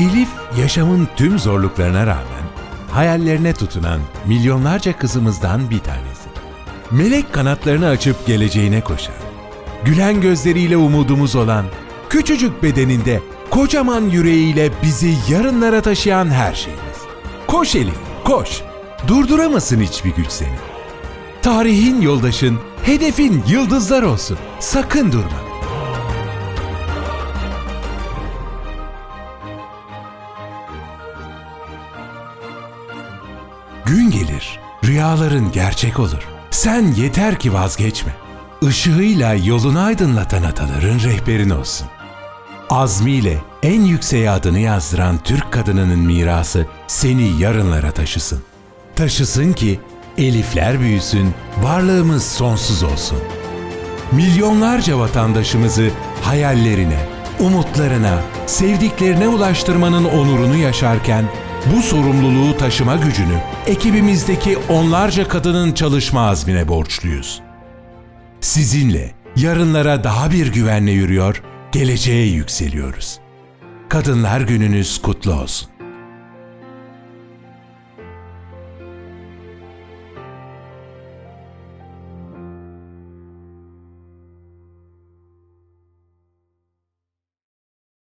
Elif yaşamın tüm zorluklarına rağmen hayallerine tutunan milyonlarca kızımızdan bir tanesi. Melek kanatlarını açıp geleceğine koşan, gülen gözleriyle umudumuz olan, küçücük bedeninde kocaman yüreğiyle bizi yarınlara taşıyan her şeyimiz. Koş Elif, koş. Durduramasın hiçbir güç seni. Tarihin yoldaşın, hedefin yıldızlar olsun. Sakın durma. Gün gelir, rüyaların gerçek olur. Sen yeter ki vazgeçme. Işığıyla yolunu aydınlatan ataların rehberin olsun. Azmiyle en yükseğe adını yazdıran Türk kadınının mirası seni yarınlara taşısın. Taşısın ki elifler büyüsün, varlığımız sonsuz olsun. Milyonlarca vatandaşımızı hayallerine, umutlarına, sevdiklerine ulaştırmanın onurunu yaşarken bu sorumluluğu taşıma gücünü ekibimizdeki onlarca kadının çalışma azmine borçluyuz. Sizinle yarınlara daha bir güvenle yürüyor, geleceğe yükseliyoruz. Kadınlar Gününüz kutlu olsun.